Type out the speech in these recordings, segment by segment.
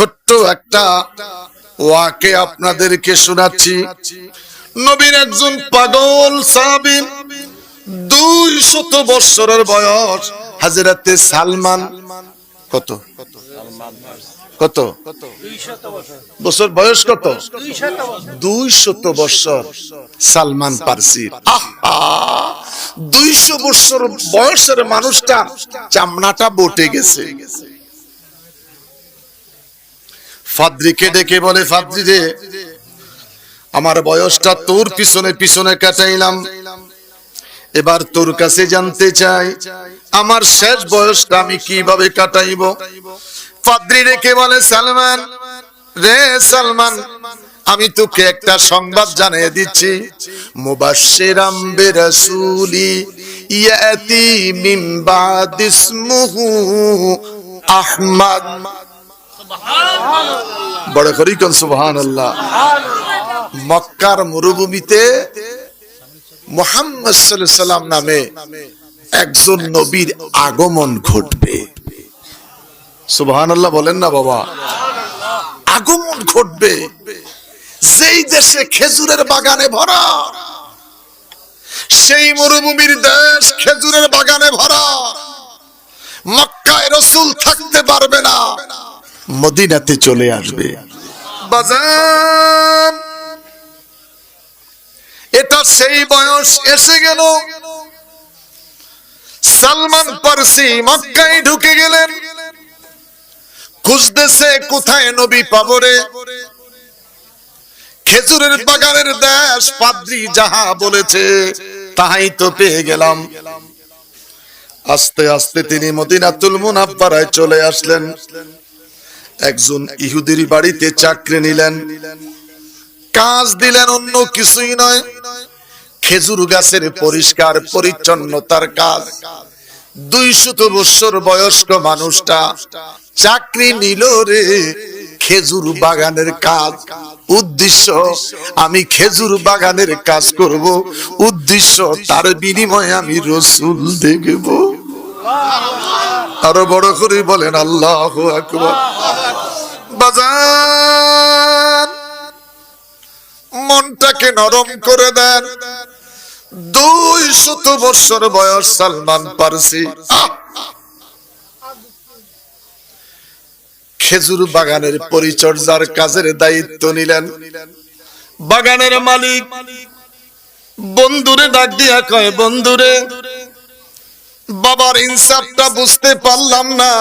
ছোট্ট একটা ওয়াকে আপনাদেরকে শোনাচ্ছি। নবীর একজন পাগল সাহাবী, দুই শত বৎসরের বয়স, হাজরাতে সালমান, কত? কত? বছর, বয়স কত? দুই শত বৎসর, সালমান পারসি। দুইশো বৎসর বয়সের মানুষটা চামড়াটা বটে গেছে। ফাদ্রিকে ডেকে বলে ফাদ্রি রে আমার বয়সটা তোর পিছনে পিছনে কাটাইলাম। এবার তোর কাছে জানতে চাই, আমার শেষ বয়সটা আমি কীভাবে কাটাইব? ফাদ্রি রেখে বলে, সালমান, রে সালমান, আমি তোকে একটা সংবাদ জানিয়ে দিচ্ছি। মুবাশশিরাম বিরাসূলি ইয়াতি মিন বাদিসমুহু আহমদ। বড় করি কোন সুবহানাল্লাহ। মক্কার মরুভূমিতে মোহাম্মদ সাল্লাম নামে একজন নবীর আগমন ঘটবে। সুবহানাল্লাহ বলেন না বাবা। আগমন ঘটবে। যেই দেশে খেজুরের বাগানে ভরা, সেই মরুভূমির দেশ খেজুরের বাগানে ভরা। মক্কায় রসুল থাকতে পারবে না। মদিনাতে চলে আসবে। এটা সেই বয়স এসে গেল। সালমান পারসি মক্কায় ঢুকে গেলেন। খুঁজতেছে কোথায় নবী পাবরে। খেজুরের বাগানের দেশ পাদ্রি যাহা বলেছে, তাহাই তো পেয়ে গেলাম। আস্তে আস্তে তিনি মদিনাতুল মুনাফফারায় চলে আসলেন। একজন ইহুদির বাড়িতে চাকরি নিলেন। কাজ দিলেন অন্য কিছুই নয়। খেজুর গাছের পরিষ্কার, পরিচ্ছন্নতার কাজ। দুইশত বৎসর বয়স্ক মানুষটা চাকরি নিল রে খেজুর বাগানের কাজ। উদ্দেশ্য, আমি খেজুর বাগানের কাজ করব। উদ্দেশ্য, তার বিনিময়ে আমি রসুল দেখব। আরও বড় করে বলেন, আল্লাহ আকবার। বাজার মনটাকে নরম করে দেন। দুই শত বৎসর বয়স সালমান পারসি। খেজুর বাগানের পরিচর্যার কাজের দায়িত্ব নিলেন। বাগানের মালিক। বন্ধুরে ডাক দিয়া কয়, বন্ধুরে, বাবার ইনসাফটা বুঝতে পারলাম না।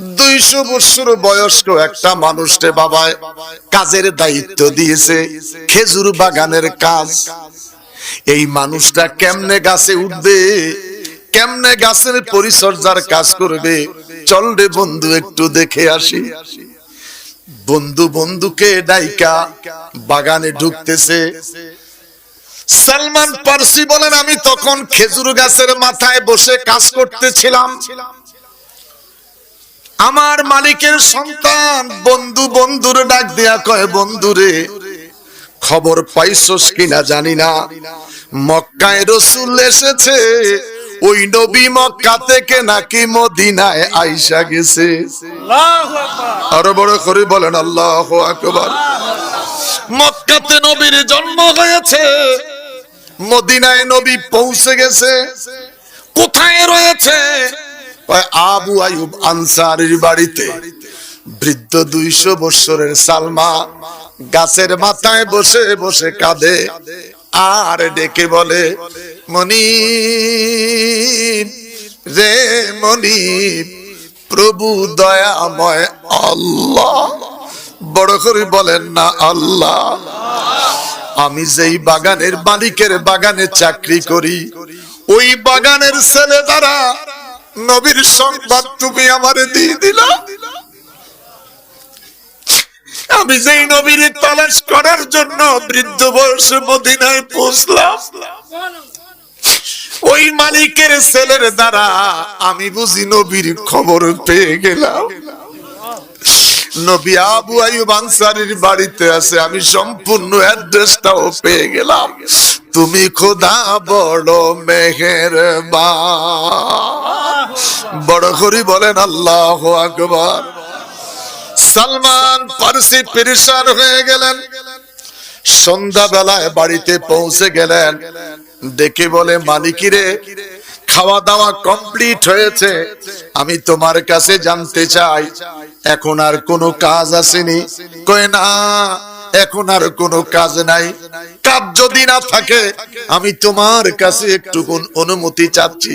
দুইশো বছর বয়স্ক একটা মানুষকে বাবায়, কাজের দায়িত্ব দিয়েছে, খেজুর বাগানের কাজ। এই মানুষটা কেমনে গাছে উঠবে, কেমনে গাছের পরিচর্যার কাজ করবে? চল রে বন্ধু, একটু দেখে আসি। বন্ধু বন্ধুকে ডাইকা বাগানে ঢুকতেছে। সালমান পারসি বলেন, আমি তখন খেজুর গাছের মাথায় বসে কাজ করতেছিলাম। আমার মালিকের সন্তান বন্ধু বন্ধুর ডাক দেয়া কয় বন্ধুরে খবর পাইছস কিনা জানি না। মক্কায় রসুল এসেছে ওই নবী মক্কা থেকে নাকি মদিনায় আইসা গেছে। আরও বড় করে বলেন আল্লাহ আকবার। মক্কাতে নবীর জন্ম হয়েছে মদিনায় নবী পৌঁছে গেছে কোথায় রয়েছে? আবু আয়ুব আনসারির বাড়িতে। বৃদ্ধ দুইশো বৎসরের সালমা গাছের মাথায় বসে বসে কাঁদে, আর ডেকে বলে মনি রে মনি প্রভু দয়াময় আল্লাহ। বড় করে বলেন, না, আল্লাহ, আমি যেই বাগানের মালিকের বাগানে চাকরি করি, ওই বাগানের ছেলে দ্বারা নবীর সংবাদ তুমি আমারে দিয়ে দিল। আমি যেই নবীর তালাশ করার জন্য বৃদ্ধ বয়সে মদিনায় পৌঁছলাম। ওই মালিকের ছেলের দ্বারা আমি বুঝি নবীর খবর পেয়ে গেলাম। নবী আবু আয়ুব আনসারির বাড়িতে আছে, আমি সম্পূর্ণ অ্যাড্রেসটাও পেয়ে গেলাম। তুমি খোদা বড় মেহের বড় করি বলেন আল্লাহ আকবার। সালমান পারসি পেরেশান হয়ে গেলেন। সন্ধ্যাবেলায় বাড়িতে পৌঁছে গেলেন। ডেকে বলে, মালিকিরে খাওয়া দাওয়া কমপ্লিট হয়েছে। আমি তোমার কাছে জানতে চাই এখন আর কোনো কাজ আসেনি? কয় না এখন আর কোনো কাজ নাই। কাজ যদি না থাকে আমি তোমার কাছে একটু অনুমতি চাচ্ছি।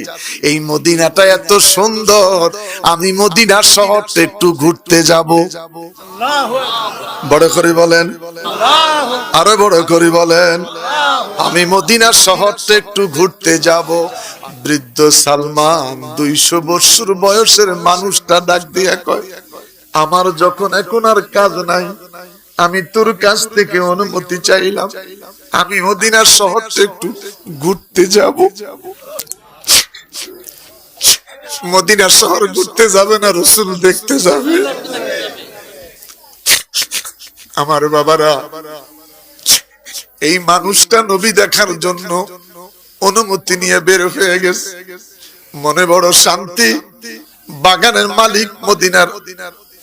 এই মদিনাটা এত সুন্দর আমি মদিনা শহরটা একটু ঘুরতে যাব। বড় করে বলেন। আরও বড় করে বলেন। আমি মদিনা শহরটা একটু ঘুরতে যাব। বৃদ্ধ সালমান দুইশো বছর বয়সের মানুষটা ডাক দিয়া কয়, আমার যখন এখন আর কাজ নাই, আমি তোর কাছ থেকে অনুমতি চাইলাম। আমি মদিনার শহরটা একটু ঘুরতে যাব। মদিনার শহর ঘুরতে যাবে না, রসুল দেখতে যাবে। আমার বাবারা, এই মানুষটা নবী দেখার জন্য অনুমতি নিয়ে বের হয়ে গেছে। মনে বড় শান্তি। বাগানের মালিক মদিনার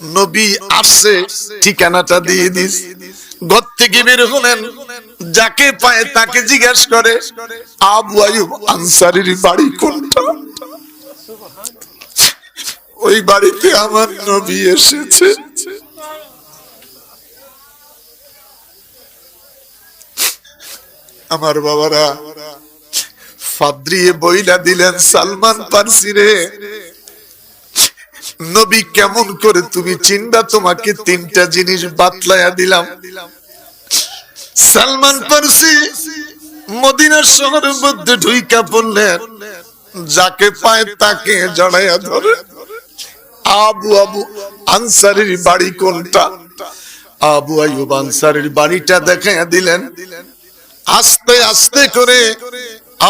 নবী আসছে ঠিকানাটা দিয়ে দিস। ঘর থেকে বের হলেন, যাকে পায় তাকে জিজ্ঞেস করে, আবু আয়ুব আনসারির বাড়ি কোনটা? ওই বাড়িতে আমার নবী এসেছে। আমার বাবারা ফাদ্রিয়ে বইলা দিলেন, সালমান নবী কেমন করে তুমি চিন্তা তোমাকে তিনটা জিনিস দিলাম। সালমান পারসি মদিনার শহরের মধ্যে ঢুইকা পড়লেন, যাকে পায় তাকে জড়াইয়া ধরে। আবু আবু আনসারের বাড়ি কোনটা? আবু আয়ুব আনসারের বাড়িটা দেখাইয়া দিলেন। আস্তে আস্তে করে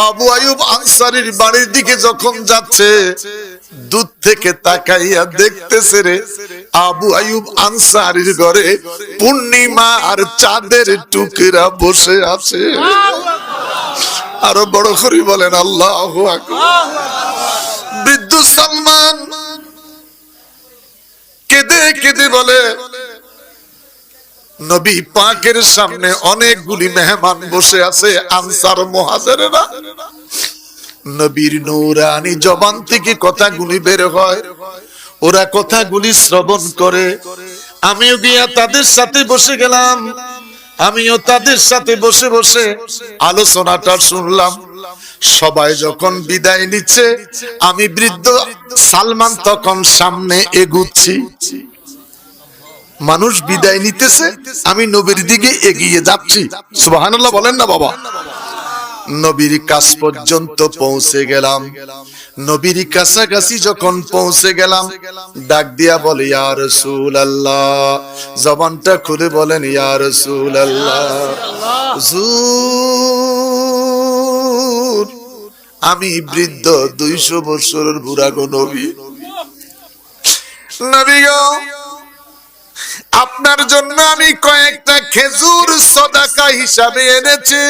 আবু আয়ুব আনসারির বাড়ির দিকে যখন যাচ্ছে, দূর থেকে তাকাইয়া দেখতেছে রে, আবু আয়ুব আনসারির ঘরে পূর্ণিমা আর চাঁদের টুকরা বসে আছে। আরও বড় করে বলেন, আল্লাহ বিদ্যুৎ সম্মান কেঁদে কেঁদে বলে নবী পাকের সামনে অনেকগুলি মেহমান বসে আছে আনসার মহাজেরা নবীর নৌরানি জবান থেকে কথাগুলি বের হয়, ওরা কথাগুলি শ্রবণ করে। আমিও গিয়া তাদের সাথে বসে গেলাম, আমিও তাদের সাথে বসে বসে আলোচনাটা শুনলাম। সবাই যখন বিদায় নিচ্ছে, আমি বৃদ্ধ সালমান তখন সামনে এগুচ্ছি। মানুষ বিদায় নিতেছে, আমি নবীর দিকে এগিয়ে যাচ্ছি। সুবহানাল্লাহ বলেন না বাবা। নবীর কাছ পর্যন্ত পৌঁছে গেলাম। নবীর কাছাকাছি যখন পৌঁছে গেলাম, ডাক দিয়া বলে, ইয়া রাসূলুল্লাহ। জবানটা খুলে বলেন, ইয়া রাসূলুল্লাহ। আল্লাহ আমি বৃদ্ধ দুইশো বছরের বুড়া গো নবী নবী আপনার জন্য আমি কয়েকটা খেজুর সদাকা হিসাবে এনেছি।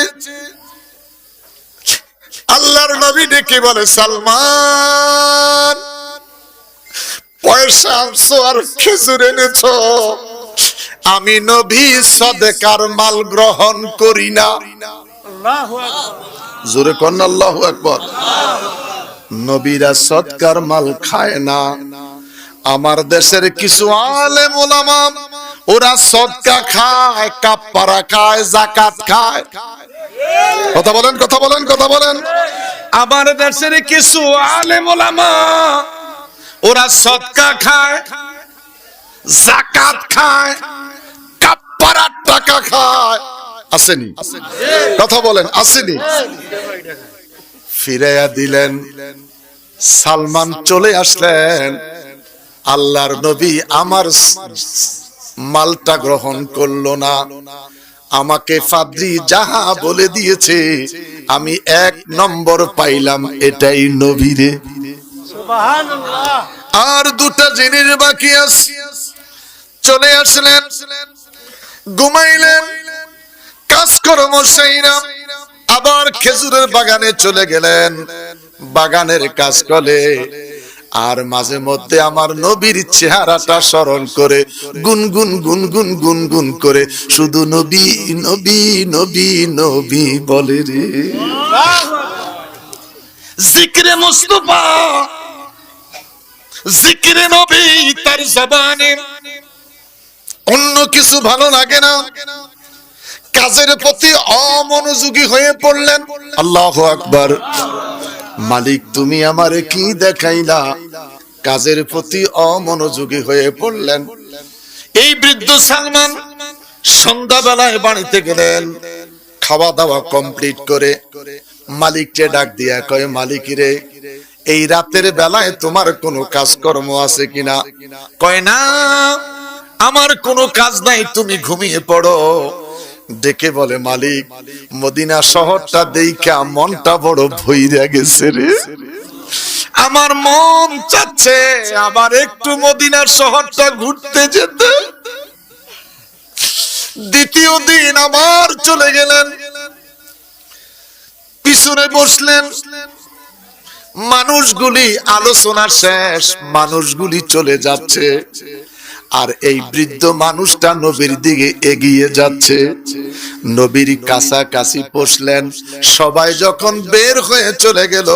আল্লাহর নবী ডেকে বলে সালমান পয়সা আনছো আর খেজুর এনেছো। আমি নবী সদেকার মাল গ্রহণ করি না। জোরে কন আল্লাহ একবার নবীরা সৎকার মাল খায় না। আমার দেশের কিছু আলেম ওলামা, ওরা সদকা খায়, কাপ্পারা খায়, জাকাত খায়। কথা বলেন কথা বলেন কথা বলেন। আমার দেশের কিছু আলেম ওলামা, ওরা সদকা খায়, জাকাত খায় কাপ্পারার টাকা খায়। আসেনি। কথা বলেন, আসেনি। ফিরাইয়া দিলেন, সালমান চলে আসলেন। আল্লাহর নবী আমার মালটা গ্রহণ করল না। আমাকে ফাদ্রি যাহা বলে দিয়েছে আমি এক নম্বর পাইলাম এটাই নবীরে আর দুটা জিনিস বাকি আছে। চলে আসলেন ঘুমাইলেন কাজকর্ম সেইরা আবার খেজুরের বাগানে চলে গেলেন। বাগানের কাজ করে আর মাঝে মধ্যে আমার নবীর চেহারাটা স্মরণ করে গুনগুন গুনগুন গুনগুন করে শুধু নবী নবী নবী নবী বলে রে। জিক্রে মুস্তফা, জিক্রে নবী তার জবানে। অন্য কিছু ভালো লাগে না। কাজের প্রতি অমনোযোগী হয়ে পড়লেন। আল্লাহ আকবার। মালিক, তুমি আমারে কি দেখাইলা? কাজের প্রতি অমনোযোগী হয়ে পড়লেন। এই বৃদ্ধ সালমান সন্ধ্যাবেলায় বাড়িতে গেলেন। খাওয়া দাওয়া কমপ্লিট করে মালিককে ডাক দিয়া কয়, মালিক রে, এই রাতের বেলায় তোমার কোনো কাজকর্ম আছে কিনা? কয়, না, আমার কোনো কাজ নাই, তুমি ঘুমিয়ে পড়ো। ডেকে বলে, মালিক, মদিনা শহরটা দেইখা মনটা বড় ভইরা গেছে রে। আমার মন চাচ্ছে আবার একটু মদিনার শহরটা ঘুরতে যেতে। দ্বিতীয় দিন আবার চলে গেলেন। পিছনে বসলেন। মানুষগুলি আলোচনা শেষ, মানুষগুলি চলে যাচ্ছে। আর এই বৃদ্ধ মানুষটা নবীর দিকে এগিয়ে যাচ্ছে। নবীর কাছাকাছি বসলেন। সবাই যখন বের হয়ে চলে গেল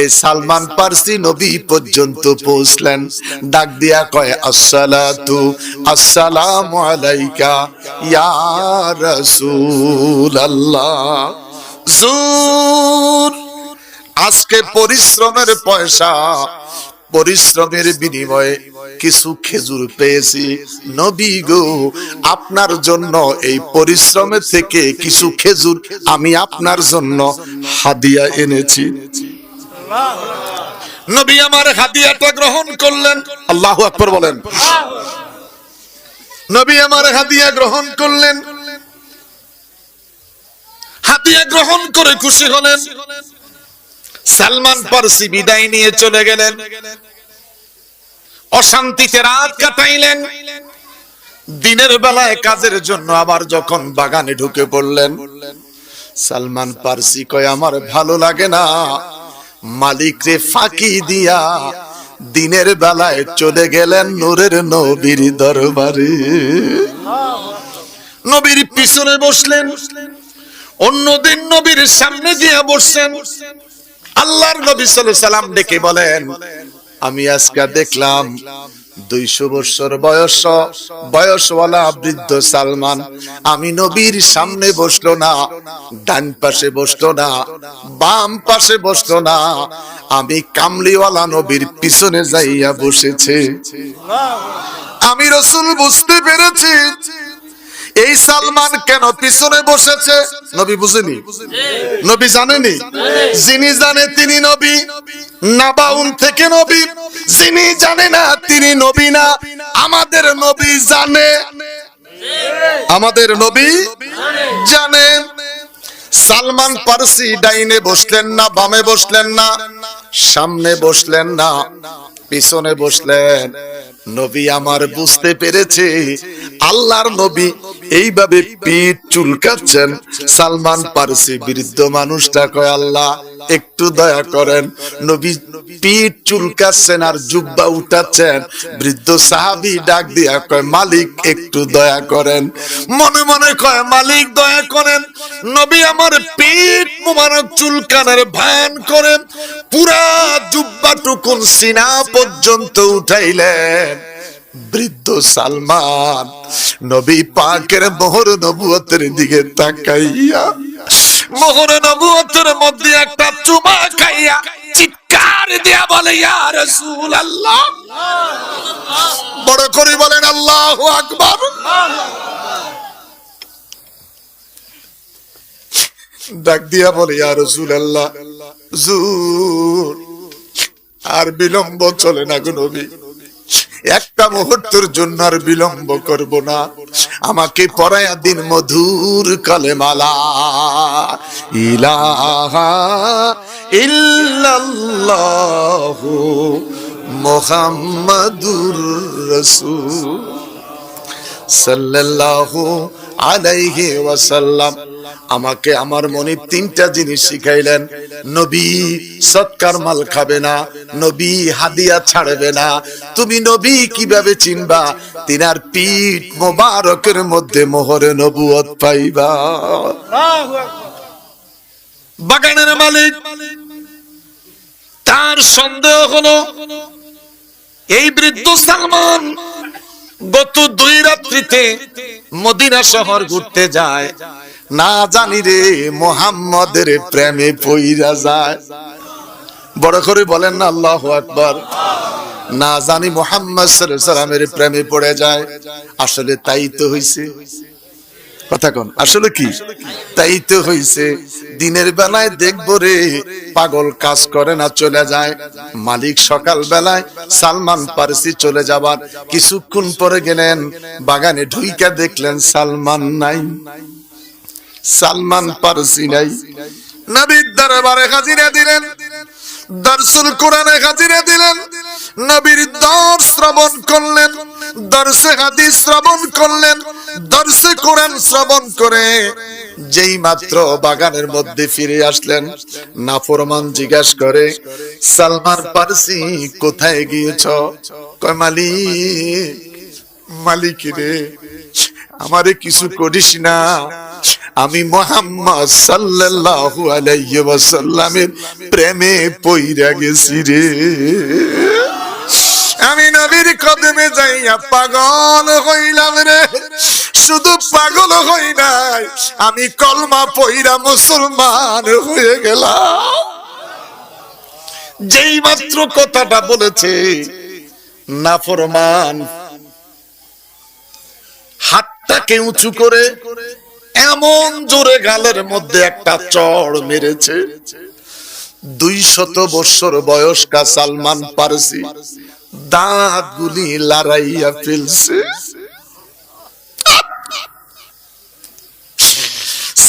এই সালমান পারসি নবী পর্যন্ত পৌঁছলেন। ডাক দিয়া কয় আসসালাতু আসসালামু আলাইকা ইয়া রাসূলুল্লাহ। জুর আজকে পরিশ্রমের পয়সা পরিশ্রমের বিনিময়ে কিছু খেজুর পেয়েছি। নবী গো, আপনার জন্য এই পরিশ্রমের থেকে কিছু খেজুর আমি আপনার জন্য হাদিয়া এনেছি। নবী আমার হাদিয়াটা গ্রহণ করলেন। আল্লাহ আকবর বলেন। নবী আমার হাদিয়া গ্রহণ করলেন। হাদিয়া গ্রহণ করে খুশি হলেন। সালমান পারসি বিদায় নিয়ে চলে গেলেন। অশান্তিতে রাত কাটাইলেন। দিনের বেলায় কাজের জন্য আবার যখন বাগানে ঢুকে পড়লেন, সালমান পারসি কয়, আমার ভালো লাগে না। মালিক রে ফাঁকি দিয়া দিনের বেলায় চলে গেলেন নূরের নবীর দরবারে। নবীর পিছনে বসলেন, অন্যদিন নবীর সামনে গিয়ে বসছেন। আল্লাহর নবী সাল্লাম ডেকে বলেন, আমি আজকে দেখলাম দুইশো বছর বয়স, বয়সওয়ালা বৃদ্ধ সালমান। আমি নবীর সামনে বসল না, ডান পাশে বসল না, বাম পাশে বসল না। আমি কামলিওয়ালা নবীর পিছনে যাইয়া বসেছে। আমি রসুল বুঝতে পেরেছি এই সালমান কেন পিছনে বসেছে? নবী বুঝেনি। নবী জানেনি? যিনি জানে তিনি নবী। নাবাউন থেকে নবী। যিনি জানে না তিনি নবী না। আমাদের নবী জানে। আমাদের নবী জানে। সালমান পারসি ডাইনে বসলেন না, বামে বসলেন না, সামনে বসলেন না, পিছনে বসলেন। নবী আমার বুঝতে পেরেছে। আল্লাহর নবী এইভাবে পিঠ চুলকাচ্ছেন। সালমান পারসি বৃদ্ধ মানুষটা কয়, আল্লাহ, একটু দয়া করেন। নবী পিঠ চুলকাচ্ছেন আর জুব্বা উঠাচ্ছেন। বৃদ্ধ সাহাবি ডাক দিয়া কয়, মালিক, একটু দয়া করেন। মনে মনে কয়, মালিক, দয়া করেন। নবী আমার পিঠ মুবারক চুলকানের ভান করেন। পুরা জুব্বা টুকুন সিনা পর্যন্ত উঠাইলেন। বৃদ্ধ সালমান নবী পাকের মোহর নবুয়তের দিকে তাকাইয়া, মোহর নবুয়তের মধ্যে একটা চুমা খাইয়া চিৎকার দিয়া বলে, ইয়া রাসূলুল্লাহ। বড় করে বলেন, আল্লাহু আকবার। ডাক দিয়া বলে, ইয়া রাসূলুল্লাহ। জুর আর বিলম্ব চলে না গো নবী। একটা মুহূর্তের জন্য আর বিলম্ব করব না। আমাকে পড়ায়া দিন মধুর কালেমালা। ইলাহা ইল্লাল্লাহু মুহাম্মাদুর রাসূল। সাল্লাল্লাহু আলাইহি ওয়াসাল্লাম। আমাকে আমার মনে তিনটা জিনিস শিখাইলেন। নবী সৎকার মাল খাবে না নবী হাদিয়া ছাড়বে না। তুমি নবী কীভাবে চিনবা? তিনার পিঠ মোবারকের মধ্যে মোহরে নবুয়ত পাইবা। বাগানের মালিক তার সন্দেহ হলো এই বৃদ্ধ সালমান গত দুই রাত্রিতে মদিনা শহর ঘুরতে যায়। না জানি রে মোহাম্মদের প্রেমে পইরা যায়। বড় করে বলেন না, আল্লাহ আকবার। না জানি মোহাম্মদ সালামের প্রেমে পড়ে যায়। আসলে তাই তো হইছে। কথা কোন, আসলে কি? তাই তো হইছে। দিনের বেলায় দেখব রে, পাগল কাজ করে না চলে যায়। মালিক সকাল বেলায় সালমান পারসি চলে যাবার। কিছুক্ষণ পরে গেলেন, বাগানে ঢুইকা দেখলেন সালমান নাই। সালমান পারসি নাই। নবীর দরবারে হাজিরা দিলেন দর্শুল কোরআনে হাজিরা দিলেন, নবীর দর শ্রবণ করলেন দর্শে হাদিস শ্রবণ করলেন দর্শে কোরআন শ্রবণ করে যেই মাত্র বাগানের মধ্যে ফিরে আসলেন, নাফরমান জিজ্ঞাসা করে, সালমান পারসি, কোথায় গিয়েছ? কয়, মালিক মালিক রে। আমারে কিছু করিস না। আমি মোহাম্মদ সাল্লাল্লাহু আলাইহি ওয়াসাল্লামের প্রেমে পইরা গেছি রে। আমি নবীর কদমে যাইয়া পাগল হইলাম রে। শুধু পাগল হই নাই, আমি কলমা পইরা মুসলমান হয়ে গেলাম। যেই মাত্র কথাটা বলেছে, নাফরমান হাতটাকে উঁচু করে এমন জোরে গালের মধ্যে একটা চড় মেরেছে। দুই শত বৎসর বয়স্কা সালমান পারসি দাঁত গুলি লড়াইয়া ফেলছে।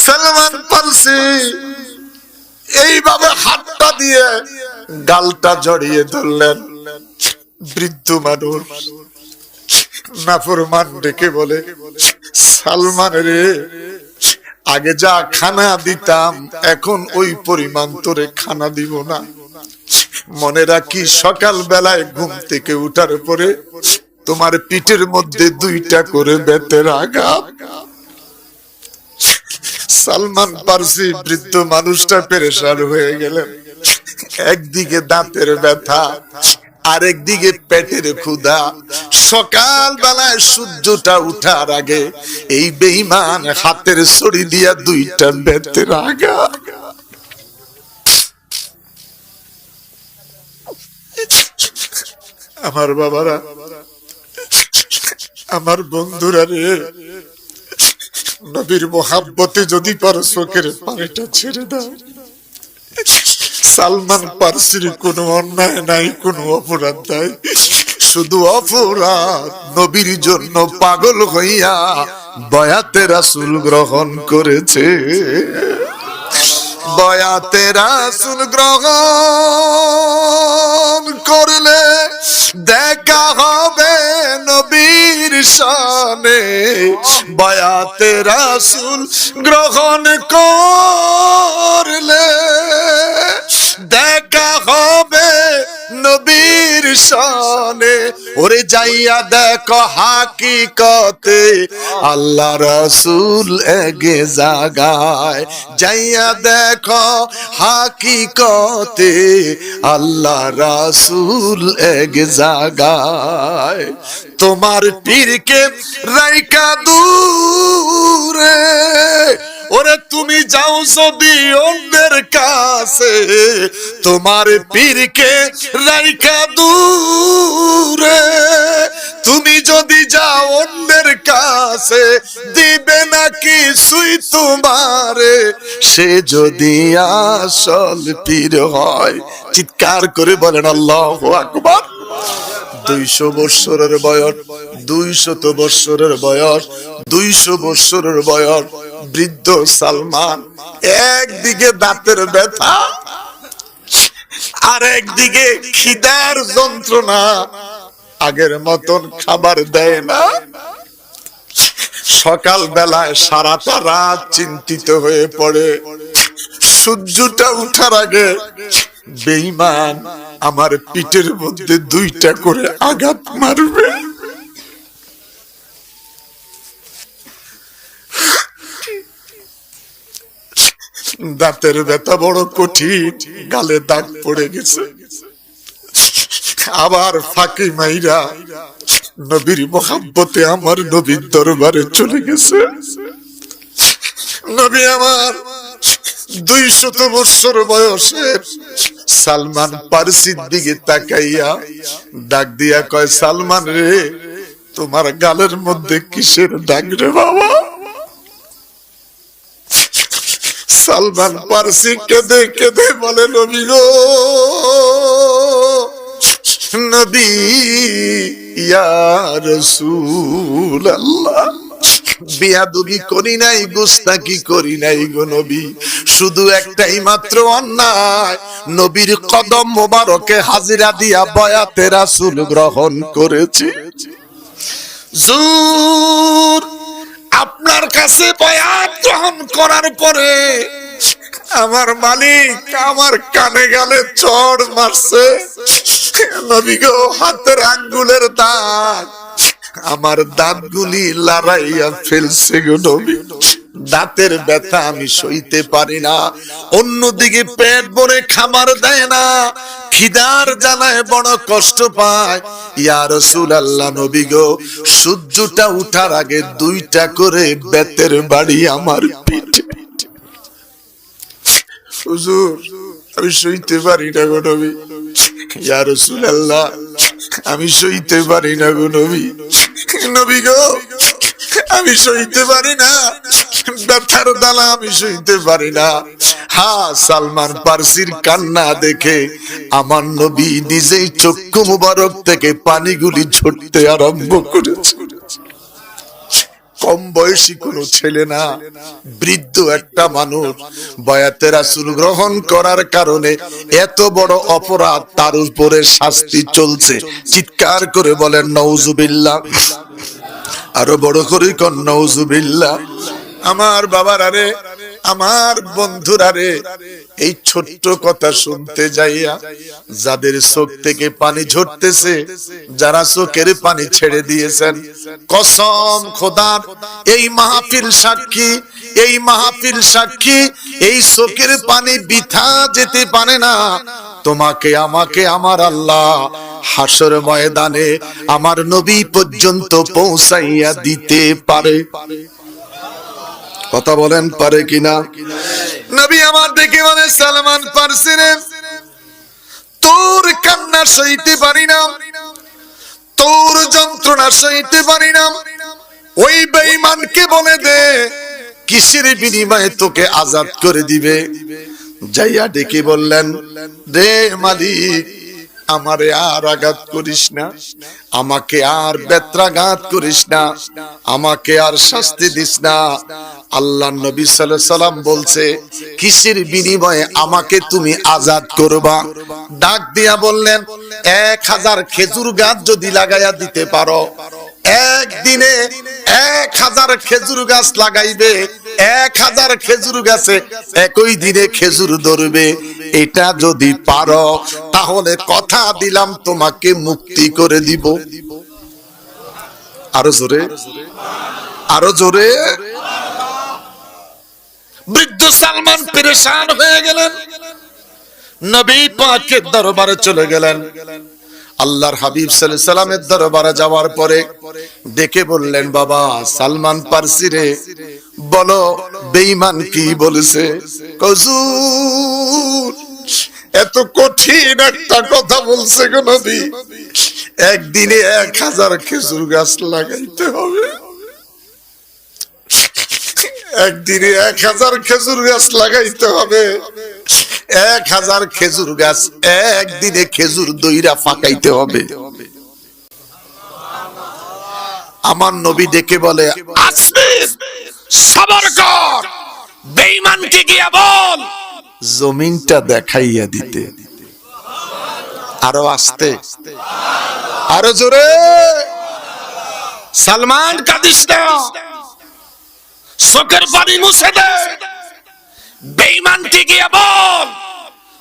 সালমান পারসি, এইভাবে হাতটা দিয়ে গালটা জড়িয়ে ধরলেন বৃদ্ধ মানুষ। নাফরমান ডেকে বলে, সালমান রে, আগে যা খানা দিতাম, এখন ওই পরিমাণ তোরে খানা দিব না। মনে রাখি সকাল বেলায় ঘুম থেকে উঠার পরে তোমার পিঠের মধ্যে দুইটা করে বেতের আঘাত। সালমান পারসি বৃদ্ধ মানুষটা পেরেশান হয়ে গেলেন। একদিকে দাঁতের ব্যথা আরেক দিকে পেটের ক্ষুধা। সকাল বেলায় সূর্যটা উঠার আগে এই বেইমান হাতের ছড়ি দিয়া দুইটা বেতের আগা আমার বাবারা, আমার বন্ধুরা রে, নবীর মোহাব্বতে যদি পারো চোখের পানিটা ছেড়ে দাও। সালমান পার্সির কোনো অন্যায় নাই, কোনো অপরাধ নাই। শুধু অপরাধ, নবীর জন্য পাগল হইয়া বয়াতে রাসুল গ্রহণ করেছে। বয়াতে রাসুল গ্রহণ করলে দেখা হবে নবীর শানে। বয়াতে রাসুল গ্রহণ করলে দেখা হবে নবীর সনে ওরে যাইয়া দেখো হাকিকতে, আল্লাহ রাসূল এগে জাগায় যাইয়া দেখো হাকিকতে, আল্লাহ রাসূল এগে জাগায় তোমার পীরকে রাইকা দূরে ওরে তুমি যাও যদি অন্যের কাছে, তোমার পীরকে রাইকা দূরে। তুমি যদি যাও অন্যের কাছে, দিবে নাকি সুই তোমারে? সে যদি আসল পীর হয়, চিৎকার করে বলেন আল্লাহ আকবার। দুইশো বৎসরের বয়স, দুইশত বৎসরের বয়স, দুইশো বৎসরের বয়স। বৃদ্ধ সালমান, একদিকে দাঁতের ব্যথা আর একদিকে খিদার যন্ত্রণা, আগের মতন খাবার দেয় না। সকাল বেলায় সারাটা রাত চিন্তিত হয়ে পড়ে। সূর্যটা উঠার আগে বেইমান আমার পিঠের মধ্যে দুইটা করে আঘাত মারবে। দাঁতের ব্যথা বড় কঠিন, গালে দাগ পড়ে গেছে। আবার ফাঁকি মাইরা নবীর মোহাব্বতে আমার নবীর দরবারে চলে গেছে। নবী আমার দুই শত বৎসর বয়সের সালমান পারসির দিকে তাকাইয়া ডাক দিয়া কয়, সালমান রে, তোমার গালের মধ্যে কিসের ডাক রে বাবা? সালমান পারসি কেঁদে কেঁদে বলে, নবী গো, নবী, ইয়া রসুল করি নাই গুস্তাকি করি নাই গো নবী। শুধু একটাই মাত্র অন্যায়, নবীর কদম মোবারকে হাজিরা দিয়া বয়াতে রাসূল গ্রহণ করেছি। জুর আপনার কাছে বয়াত গ্রহণ করার পরে আমার মালিক আমার কানে গালে চড় মারছে। নবী গো, হাতের আঙ্গুলের দাগ। আমার দাঁতগুলি লড়াইয়া ফেলছে গো নবী। দাঁতের ব্যথা আমি সইতে পারি না। অন্যদিকে পেট ভরে খাবার দেয় না। খিদার জ্বালায় বড় কষ্ট পায়। ইয়া রসুল আল্লাহ নবী গো, সূর্যটা উঠার আগে দুইটা করে বেতের বাড়ি আমার পিঠে। হুজুর, আমি সইতে পারি না গো নবী। ইয়া রসুল আল্লাহ আমি সইতে পারি না গো নবী। নবী গো, আমি সইতে পারি না। ব্যথার দালা আমি সইতে পারি না। হা, সালমান কান্না দেখে আমার নবী নিজেই চক্ষু মুবারক থেকে পানিগুলি আরম্ভ করেছে। কম বয়সী কোন ছেলে না, বৃদ্ধ একটা মানুষ। বয়াতে রাসূল গ্রহণ করার কারণে এত বড় অপরাধ তার উপরে শাস্তি চলছে। চিৎকার করে বলেন নওজুবিল্লাহ আরও বড় করে কন নওজুবিল্লাহ আমার বাবার আরে আমার বন্ধুরা রে এই ছোট্ট কথা শুনতে যাইয়া যাদের চোখ থেকে পানি ঝরতেছে, যারা চোখের পানি ছেড়ে দিয়েছেন, কসম খোদার, এই মাহফিল সাক্ষী, এই মাহফিল সাক্ষী, এই চোখের পানি বিথা যেতে পারে না। তোমাকে, আমাকে, আমার আল্লাহ হাসর ময়দানে আমার নবী পর্যন্ত পৌঁছাইয়া দিতে পারে। কথা বলেন পারে কিনা? নবী আমার দেখে বলে, সালমান পারসিনে তোর কান্না সইতে পারি না, তোর যন্ত্রণা সইতে পারি না। ওই বেঈমানকে বলে দে, কিসের বিনিময়ে তোকে আজাদ করে দিবে? যাইয়া ডেকে বললেন রে মালিক আমারে আর আঘাত করিস না। আমাকে আর বেত্রাঘাত করিস না। আমাকে আর শাস্তি দিস না। আল্লাহ নবী সাল্লাম বলছে, কিসের বিনিময়ে আমাকে তুমি আজাদ করবা? ডাক দিয়া বললেন, এক হাজার খেজুর গাছ যদি লাগাইয়া দিতে পারো, একদিনে এক হাজার খেজুর গাছ লাগাইবে, এক হাজার খেজুর গাছে একই দিনে খেজুর ধরবে। এটা যদি পারো, তাহলে কথা দিলাম, তোমাকে মুক্তি করে দিব। আরও জোরে। আরও জোরে। বৃদ্ধ সালমান পেরেশান হয়ে গেলেন। নবী পাকের দরবারে চলে গেলেন। আল্লাহর হাবিব সাল্লামের দরবারে যাওয়ার পরে দেখে বললেন, বাবা সালমান পারসি রে, বলো বেঈমান কি বলেছে? কজুর এত কঠিন একটা কথা বলছে গো নবী। একদিনে এক হাজার খেজুর গাছ লাগাইতে হবে। একদিনে এক হাজার খেজুর গাছ লাগাইতে হবে। এক হাজার খেজুর গাছ একদিনে খেজুর দইরা ফাঁকাইতে হবে। আমার নবী ডেকে বলে, আসিফ সবর কর। বেঈমানকে গিয়া বল। জমিনটা দেখাইয়া দিতে। আরও আসতে। আরও জোরে। সালমান কাদিস না। চোখের পানি মুছে দে। বেঈমানকে গিয়ে বল।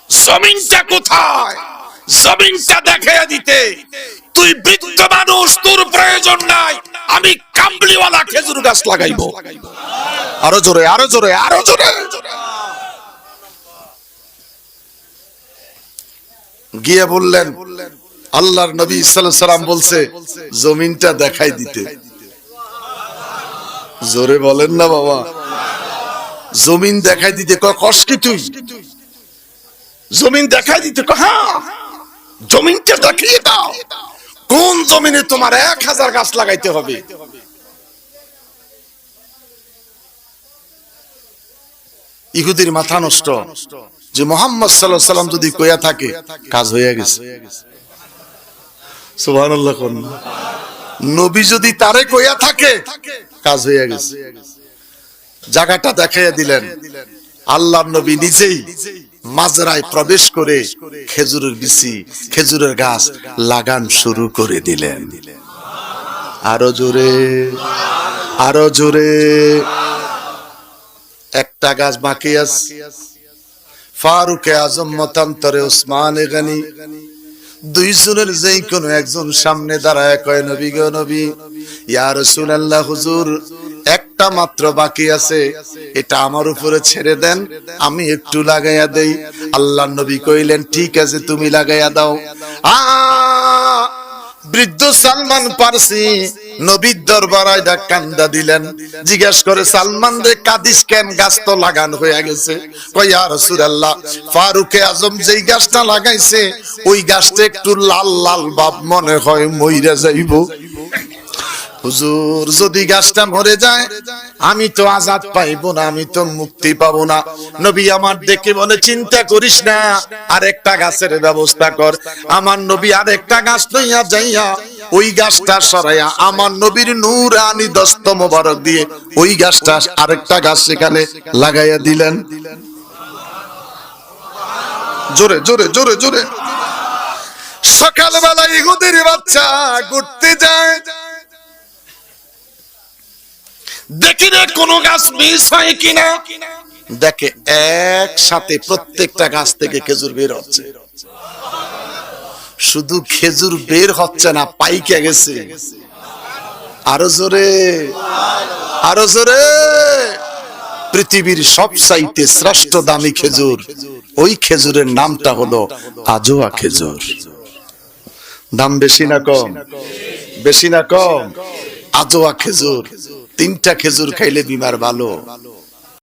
জমিনটা কোথায়? জমিনটা দেখাইয়া দিতে। তুই বৃদ্ধ মানুষ তোর প্রয়োজন নাই। আমি কামলিওয়ালা খেজুর গাছ লাগাইবো। আরও জোরে আরও জোরে আরও জোরে। গিয়ে বললেন, আল্লাহর নবী সাল্লাম বলছে, জমিনটা দেখাই দিতে। জোরে বলেন না বাবা। জমিন দেখাই দিতে ক কষ কি তুই? জমিন দেখাই দিতে হ্যাঁ জমিনটা দেখিয়ে দাও। কোন জমিনে তোমার এক হাজার গাছ লাগাইতে হবে? ইহুদির মাথা নষ্ট। যে মোহাম্মদ সাল্লাহ সাল্লাম যদি কইয়া থাকে, কাজ হয়ে গেছে। নবী যদি তারে কইয়া থাকে, কাজ হয়ে গেছে। জায়গাটা দেখাইয়া দিলেন। আল্লাহ নবী নিজেই মাজরায় প্রবেশ করে খেজুরের বিচি, খেজুরের গাছ লাগান শুরু করে দিলেন। আরও জোরে আরও জোরে। একটা গাছ বাকি আছে। ফারুকে আজম মতান্তরে ওসমান গানি। দুইজনের যেই কোনো একজন সামনে দাঁড়ায় কয়, নবী গো নবী, ইয়া রাসূলুল্লাহ, হুজুর একটা মাত্র বাকি আছে, এটা আমার উপরে ছেড়ে দেন, আমি একটু লাগাইয়া দেই। আল্লাহ নবী কইলেন, ঠিক আছে, তুমি লাগাইয়া দাও। বৃদ্ধ সালমান পারসি নবীর দরবারায় কান্দা দিলেন। জিজ্ঞেস করে, সালমান রে, কাদিস কেন? গাছ তো লাগানো হয়ে গেছে। কইয়া রাসূলুল্লাহ ফারুকে আজম যেই গাছটা লাগাইছে, ওই গাছটা একটু লাল লাল ভাব মনে হয়, মইরা যাইবো। হুজুর, যদি গাছটা মরে যায়, আমি তো আজাদ পাইবো না, আমি তো মুক্তি পাব না। নবী আমার দেখে বলে, চিন্তা করিস না, আরেকটা গাছের ব্যবস্থা কর। আমার নবী আরেকটা গাছ লইয়া যাইয়া, ওই গাছটা সরাইয়া আমার নবীর নূর আনি দস্ত মোবারক দিয়ে ওই গাছটা আরেকটা গাছ সেখানে লাগাইয়া দিলেন। জোরে জোরে জোরে জোরে। সকালবেলা ইহুদের বাচ্চা ঘুরতে যায়। দেখি রে কোন গাছ মিস হয় কিনা। দেখে একসাথে প্রত্যেকটা গাছ থেকে খেজুর বের হচ্ছে। শুধু খেজুর বের হচ্ছে না, পাইকে গেছে। আরও জোরে আরও জোরে। পৃথিবীর সব চাইতে শ্রেষ্ঠ দামি খেজুর, ওই খেজুরের নামটা হলো আজোয়া খেজুর। দাম বেশি না কম? বেশি না কম? আজোয়া খেজুর। তিনটা খেজুর খাইলে বিমার ভালো।